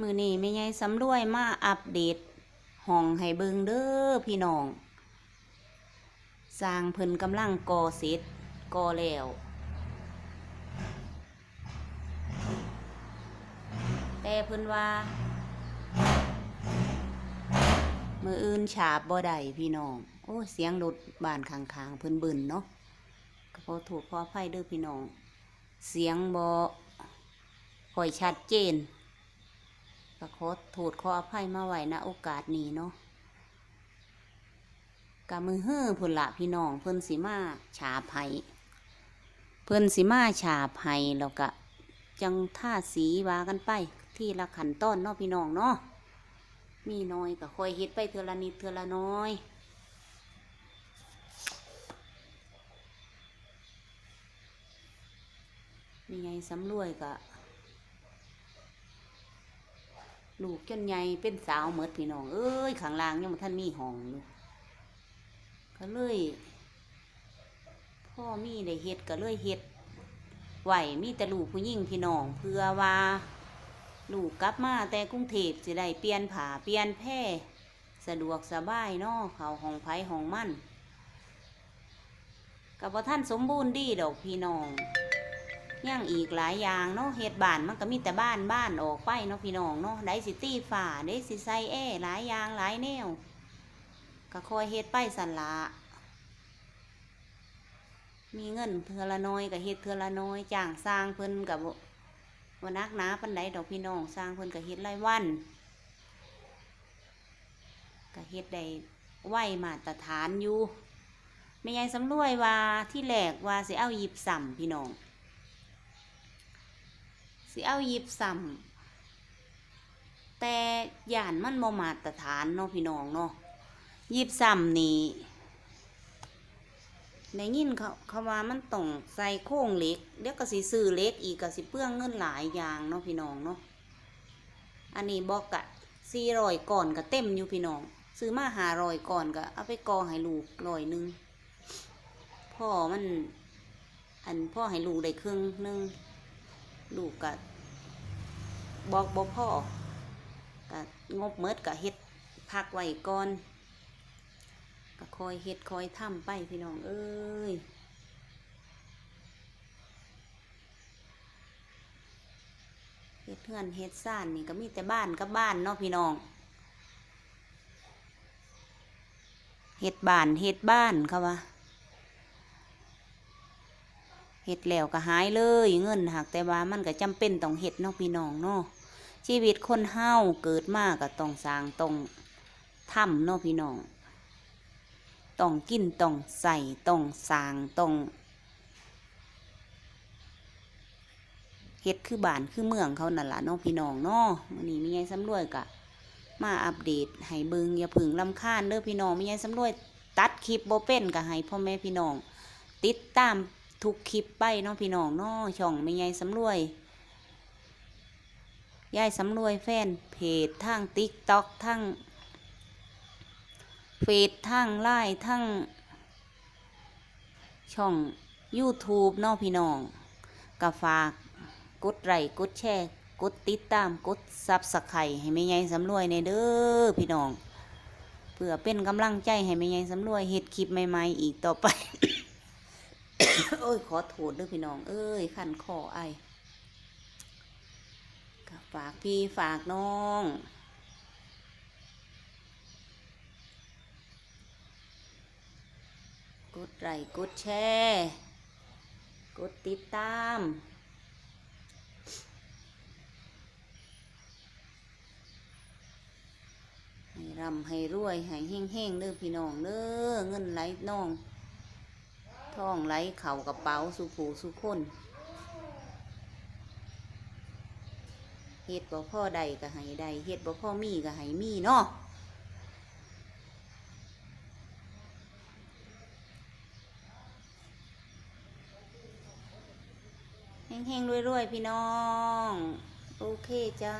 มือนี้ไม่ไงสำรวยมาอัปเดตห้องให้เบิงเด้อพี่น้องสร้างเพิ่นกำลังก่อเสร็จก่อแล้วแต่เพิ่นว่า มืออื่นฉาบบ่ได้พี่น้อง โอ้เสียงรถบ้านข้างๆเพิ่นบิ่นเนาะก็ขอถูกขออภัยเด้อพี่น้อง เสียงบ่ค่อยชัดเจน ก็ขอโทษขออภัยมาไหว้ณโอกาสนี้เนาะกะมือเฮ้อพุ่นละพี่น้องเพิ่นสิมาฉาไห้เพิ่นสิมาฉาไห้แล้วก็จังท่าสีว่ากันไป ที่ละขันต้อนเนาะพี่น้องเนาะมีน้อยก็คอยเฮ็ดไปเทือละนิดเทือละน้อยมีไงสำรวยก็ ลูกจนใหญ่เป็นสาวเหมิดพี่น้องเอ้ยข้างลางยังท่านมีห้องอยู่ก็เลยพ่อมีได้เฮ็ดก็เลยเฮ็ดไหวมีแต่ลูกผู้หญิงพี่น้องเพื่อว่าลูกกลับมาแต่กรุงเทพสิได้เปลี่ยนผ้าเปลี่ยนแพร่สะดวกสบายเนาะเขาห้องไผห้องมั่นกับว่าท่านสมบูรณ์ดีดอกพี่น้อง ย่างอีกหลายอย่างเนาะเฮ็ดบ้านมันก็มีแต่บ้านบ้านออกไปเนาะพี่น้องเนาะได้สิตีฝาได้สิใส่แอหลายอย่างหลายแนวก็คอยเฮ็ดไปสันละมีเงินเทือละน้อยก็เฮ็ดเทือละน้อยจ้างสร้างเพิ่นกับวันนักหนาปันไดดอกพี่น้องสร้างเพิ่นก็เฮ็ดรวันก็เฮ็ดได้ไหวมาตรฐานอยู่ไม่ยายสำรวยว่าที่แรกว่าสิเอาหยิบสัมพี่น้อง สิเอายิบซ้ำแต่ย่านมันบ่มาตรฐานเนาะพี่น้องเนาะยิบซ้ำนี่ได้ยินเขาเขาว่ามันต้องใส่โครงเล็กเดี๋ยวก็สิซื้อเล็กอีกก็สิเปลืองเงินหลายอย่างเนาะพี่น้องเนาะอันนี้บอกกะสี่ร้อยก่อนก็เต็มอยู่พี่น้อง ซื้อมาหารอยก่อนก็เอาไปกอให้ลูกร้อยหนึงพ่อมัน อันพ่อให้ลูกได้ครึ่งหนึง ลูกกะบอกบอกพ่อกะงบเมิดกะเฮ็ดพักไว้ก่อนกะคอยเฮ็ดคอยทำไปพี่น้องเอ้ยเฮ็ดเฮือนเฮ็ดซ่านนี่ก็มีแต่บ้านกับบ้านเนาะพี่น้องเฮ็ดบ้านเฮ็ดบ้านเขาว่า เฮ็ดแล้วก็หายเลยเงินหากแต่ว่ามันก็จำเป็นต้องเฮ็ดเนาะพี่น้องเนาะชีวิตคนเฮาเกิดมาก็ต้องสร้างต้องทำเนาะพี่น้องต้องกินต้องใส่ต้องสร้างต้องเฮ็ดคือบ้านคือเมืองเขานั่นล่ะเนาะพี่น้องเนาะมื้อนี้มีไงสำรวยกะ มาอัปเดตให้เบิงอย่าผึ่งลำคาญเด้อพี่น้องมีไงสำรวย ตัดคลิปบ่เป็นก็ให้พ่อแม่พี่น้อง ติดตาม ทุกคลิปไปเนาะพี่น้องเนาะช่องไม่ยายสำรวยยายสำรวยแฟนเพจทั้งติ๊กต็อกทั้งเฟซทั้งไลน์ทั้งช่อง YouTube เนาะพี่น้องก็ฝากกดไลค์กดแชร์กดติดตามกดซับสไครให้แม่ยายสำรวยในเด้อพี่น้อง เพื่อเป็นกำลังใจให้แม่ยายสำรวยเฮ็ดคลิปใหม่ ๆ อีกต่อไป โอ้ยขอโทษด้วยพี่น้อง เอ้ยขันคอไอกฝากพี่ฝากน้อง กดไลค์กดแชร์กดติดตามให้ร่ำให้รวยให้เฮงๆเด้อพี่น้องเด้อเงินไหลน้อง ท่องไหลเข่ากระเป๋าสุผูสุคนเฮ็ดบ่พ่อใดก็ให้ใดเฮ็ดบ่พ่อมีก็ให้มีเนาะแห้งๆรวยๆ พี่น้อง โอเคจ้า